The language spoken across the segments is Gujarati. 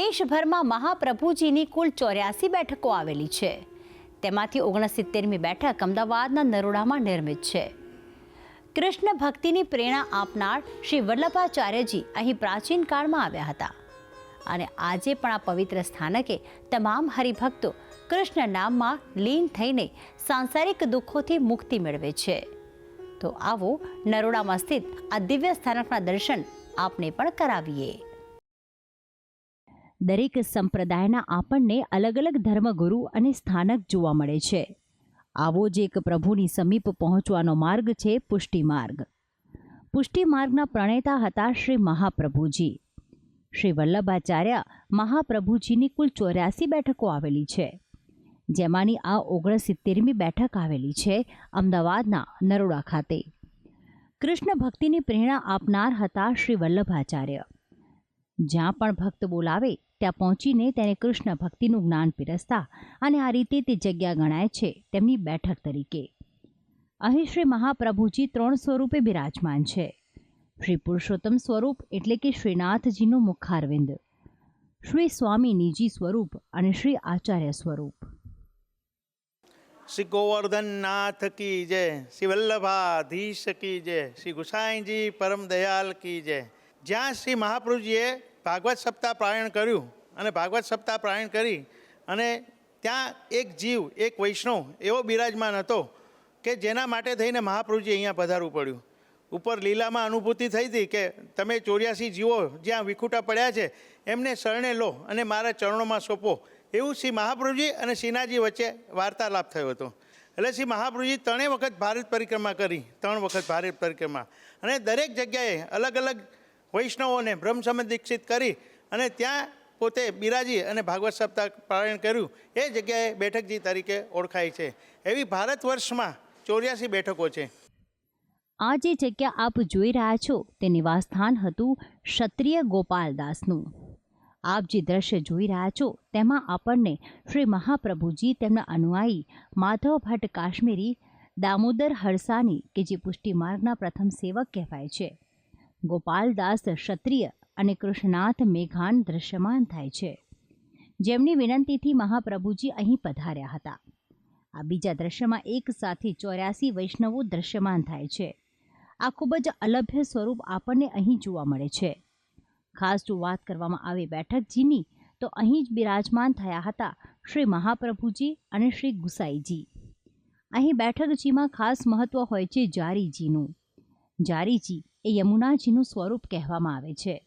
દેશભરમાં મહાપ્રભુજીની કુલ ચોર્યાસી બેઠકો આવેલી છે. તેમાંથી ઓગણસિત્તેરમી બેઠક અમદાવાદના નરોડામાં નિર્મિત છે. કૃષ્ણ ભક્તિની પ્રેરણા આપનાર શ્રી વલ્લભાચાર્યજી અહીં પ્રાચીન કાળમાં આવ્યા હતા. અને આજે પણ આ પવિત્ર સ્થાનકે તમામ હરિભક્તો કૃષ્ણ નામમાં લીન થઈને સાંસારિક દુઃખોથી મુક્તિ મેળવે છે. તો આવો નરોડામાં સ્થિત આ દિવ્ય સ્થાનકના દર્શન આપને પણ કરાવીએ. દરેક સંપ્રદાયના આપણને અલગ અલગ ધર્મગુરુ અને સ્થાનક જોવા મળે છે. આવો જ એક પ્રભુની સમીપ પહોંચવાનો માર્ગ છે પુષ્ટિ માર્ગ. પુષ્ટિ માર્ગના પ્રણેતા હતા શ્રી મહાપ્રભુજી. શ્રી વલ્લભાચાર્ય મહાપ્રભુજીની કુલ ચોર્યાસી બેઠકો આવેલી છે. જેમાંની આ ઓગણસિત્તેરમી બેઠક આવેલી છે અમદાવાદના નરોડા ખાતે. કૃષ્ણ ભક્તિની પ્રેરણા આપનાર હતા શ્રી વલ્લભાચાર્ય. જ્યાં પણ ભક્ત બોલાવે ત્યાં પહોંચીને તેને કૃષ્ણ ભક્તિનું જ્ઞાન પીરસતા અને આ રીતે તે જગ્યા ગણાય છે તેમની બેઠક તરીકે. અહીં શ્રી મહાપ્રભુજી ત્રણ સ્વરૂપે બિરાજમાન છે. શ્રી પુરુષોત્તમ સ્વરૂપ એટલે કે શ્રીનાથજીનું મુખારવિંદ. શ્રી સ્વામી નિજી સ્વરૂપ અને શ્રી આચાર્ય સ્વરૂપ. શ્રી ગોવર્ધનનાથ કી જય, શ્રી વલ્લભાધીશ કી જય, શ્રી ગુસાઈજી પરમ દયાલ કી જય. જ્યાં શ્રી મહાપ્રભુજીએ ભાગવત સપ્તાહ પારાયણ કર્યું અને ભાગવત સપ્તાહ પારાયણ કરી અને ત્યાં એક જીવ, એક વૈષ્ણવ એવો બિરાજમાન હતો કે જેના માટે થઈને મહાપ્રભુજી અહીંયા પધારવું પડ્યું. ઉપર લીલામાં અનુભૂતિ થઈ હતી કે તમે ચોર્યાસી જીવો જ્યાં વિખૂટા પડ્યા છે, એમને શરણે લો અને મારા ચરણોમાં સોંપો. એવું શ્રી મહાપ્રભુજી અને શ્રીનાજી વચ્ચે વાર્તાલાપ થયો હતો. એટલે શ્રી મહાપ્રભુજી ત્રણેય વખત ભારત પરિક્રમા કરી, ત્રણ વખત ભારત પરિક્રમા. અને દરેક જગ્યાએ અલગ અલગ વૈષ્ણવોને બ્રહ્મસમત દીક્ષિત કરી અને ત્યાં પોતે બિરાજી અને ભાગવત સપ્તાહ પારાયણ કર્યું. એ જગ્યાએ બેઠકજી તરીકે ઓળખાય છે. એવી ભારત વર્ષમાં ચોર્યાસી બેઠકો છે. આ જે જગ્યા આપ જોઈ રહ્યા છો તે નિવાસસ્થાન હતું ક્ષત્રિય ગોપાલદાસનું. આપ જે દ્રશ્ય જોઈ રહ્યા છો તેમાં આપણને શ્રી મહાપ્રભુજી તેમના અનુયાયી માધવ ભટ્ટ કાશ્મીરી દામોદર હરસાની કે જે પુષ્ટિ માર્ગના પ્રથમ સેવક કહેવાય છે. ગોપાલદાસ ક્ષત્રિય અને કૃષ્ણનાથ મેઘાન દ્રશ્યમાન થાય છે. જેમની વિનંતીથી મહાપ્રભુજી અહીં પધાર્યા હતા. આ બીજા દ્રશ્યમાં એક સાથે ચોર્યાસી વૈષ્ણવો દ્રશ્યમાન થાય છે. આ ખૂબ જ અલભ્ય સ્વરૂપ આપણને અહીં જોવા મળે છે. ખાસ જો વાત કરવામાં આવે બેઠકજીની, તો અહીં જ બિરાજમાન થયા હતા શ્રી મહાપ્રભુજી અને શ્રી ગુસાઈજી. અહીં બેઠકજીમાં ખાસ મહત્વ હોય છે જારીજીનું. જારીજી એ યમુનાજીનું સ્વરૂપ કહેવામાં આવે છે.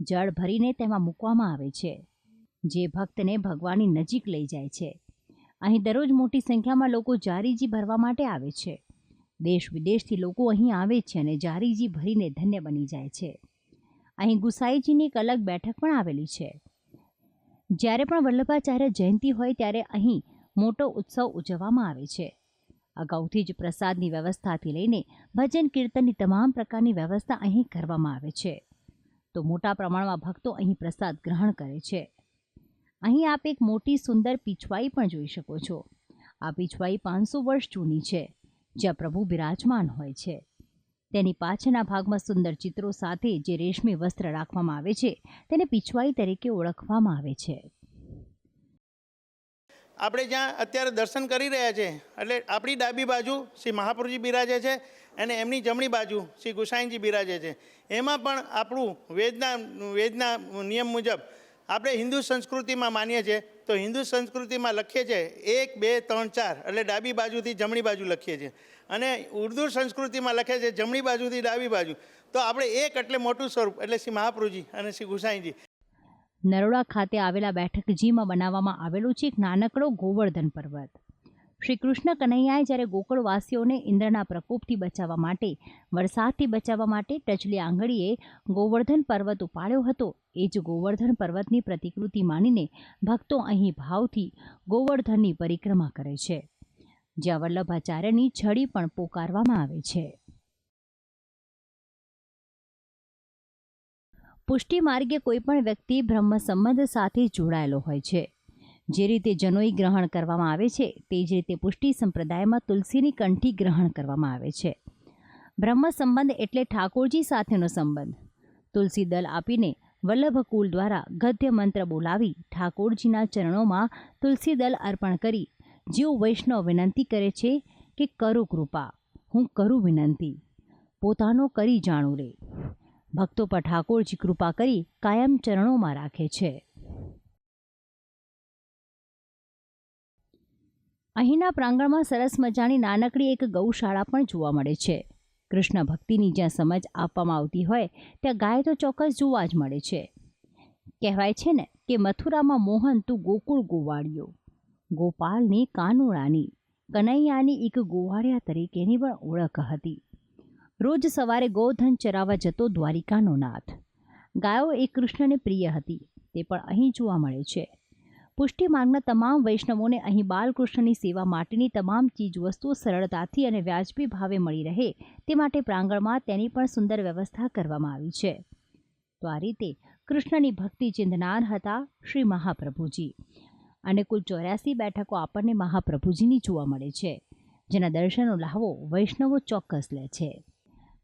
જળ ભરીને તેમાં મૂકવામાં આવે છે. જે ભક્તને ભગવાનની નજીક લઈ જાય છે. અહીં દરરોજ મોટી સંખ્યામાં લોકો જારીજી ભરવા માટે આવે છે. દેશ વિદેશથી લોકો અહીં આવે છે અને જારીજી ભરીને ધન્ય બની જાય છે. અહીં ગુસાઈજીની એક અલગ બેઠક પણ આવેલી છે. જ્યારે પણ વલ્લભાચાર્ય જયંતિ હોય ત્યારે અહીં મોટો ઉત્સવ ઉજવવામાં આવે છે. અગાઉથી જ પ્રસાદની વ્યવસ્થાથી લઈને ભજન કીર્તનની તમામ પ્રકારની વ્યવસ્થા અહીં કરવામાં આવે છે. તો મોટા પ્રમાણમાં ભક્તો અહીં પ્રસાદ ગ્રહણ કરે છે. અહીં આપ એક મોટી સુંદર પીછવાઈ પણ જોઈ શકો છો. આ પીછવાઈ પાંચસો વર્ષ જૂની છે, જ્યાં પ્રભુ બિરાજમાન હોય છે. તેની પાછળના ભાગમાં સુંદર ચિત્રો સાથે જે રેશમી વસ્ત્ર રાખવામાં આવે છે, તેને પીછવાઈ તરીકે ઓળખવામાં આવે છે. આપણે જ્યાં અત્યારે દર્શન કરી રહ્યા છે, એટલે આપણી ડાબી બાજુ શ્રી મહાપુરજી બિરાજે છે અને એમની જમણી બાજુ શ્રી ગુસાઈનજી બિરાજે છે. એમાં પણ આપણું વેદના વેદના નિયમ મુજબ આપણે હિન્દુ સંસ્કૃતિમાં માનીએ છીએ, તો હિન્દુ સંસ્કૃતિમાં લખીએ છીએ એક, બે, ત્રણ, ચાર, એટલે ડાબી બાજુથી જમણી બાજુ લખીએ છીએ. અને ઉર્દુ સંસ્કૃતિમાં લખે છે જમણી બાજુથી ડાબી બાજુ. તો આપણે એક એટલે મોટું સ્વરૂપ, એટલે શ્રી મહાપ્રભુજી અને શ્રી ગુસાઈજી નરોડા ખાતે આવેલા બેઠકજીમાં બનાવવામાં આવેલો છે એક નાનકડો ગોવર્ધન પર્વત. શ્રી કૃષ્ણ કનૈયાએ જ્યારે ગોકળવાસીઓને ઇન્દ્રના પ્રકોપથી બચાવવા માટે, વરસાદથી બચાવવા માટે ટચલી આંગળીએ ગોવર્ધન પર્વત ઉપાડ્યો હતો, એ જ ગોવર્ધન પર્વતની પ્રતિકૃતિ માનીને ભક્તો અહીં ભાવથી ગોવર્ધનની પરિક્રમા કરે છે. જ્યાં વલ્લભાચાર્યની છડી પણ પોકારવામાં આવે છે. પુષ્ટિ માર્ગે કોઈ પણ વ્યક્તિ બ્રહ્મ સંબંધ સાથે જોડાયેલો હોય છે. જે રીતે જનોઈ ગ્રહણ કરવામાં આવે છે, તે જ રીતે પુષ્ટિ સંપ્રદાયમાં તુલસીની કંઠી ગ્રહણ કરવામાં આવે છે. બ્રહ્મ સંબંધ એટલે ઠાકોરજી સાથેનો સંબંધ. તુલસી દલ આપીને વલ્લભકુલ દ્વારા ગદ્ય મંત્ર બોલાવી ઠાકોરજીના ચરણોમાં તુલસી દલ અર્પણ કરી, જેઓ વૈષ્ણવ વિનંતી કરે છે કે, કરો કૃપા, હું કરું વિનંતી. પોતાનો કરી જાણું રે. ભક્તો પર ઠાકોરજી કૃપા કરી કાયમ ચરણોમાં રાખે છે. અહીંના પ્રાંગણમાં સરસ મજાની નાનકડી એક ગૌશાળા પણ જોવા મળે છે. કૃષ્ણ ભક્તિની જ્યાં સમજ આપવામાં આવતી હોય, ત્યાં ગાય તો ચોક્કસ જોવા જ મળે છે. કહેવાય છે ને કે મથુરામાં મોહન તું ગોકુળ ગોવાળિયો. ગોપાલની કાનુડાની, કનૈયાની એક ગોવાળિયા તરીકેની પણ ઓળખ હતી. રોજ સવારે ગોધન ચરાવવા જતો દ્વારિકાનો નાથ. ગાયો એ કૃષ્ણને પ્રિય હતી, તે પણ અહીં જોવા મળે છે. પુષ્ટિ માર્ગના તમામ વૈષ્ણવોને અહીં બાલકૃષ્ણની સેવા માટેની તમામ ચીજવસ્તુઓ સરળતાથી અને વ્યાજબી ભાવે મળી રહે તે માટે પ્રાંગણમાં તેની પણ સુંદર વ્યવસ્થા કરવામાં આવી છે. તો આ રીતે કૃષ્ણની ભક્તિ ચિંતનાર હતા શ્રી મહાપ્રભુજી. અને કુલ ચોર્યાસી બેઠકો આપણને મહાપ્રભુજીની જોવા મળે છે, જેના દર્શનો લાહવો વૈષ્ણવો ચોક્કસ લે છે.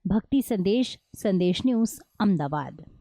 ભક્તિ સંદેશ સંદેશ ન્યૂઝ અમદાવાદ.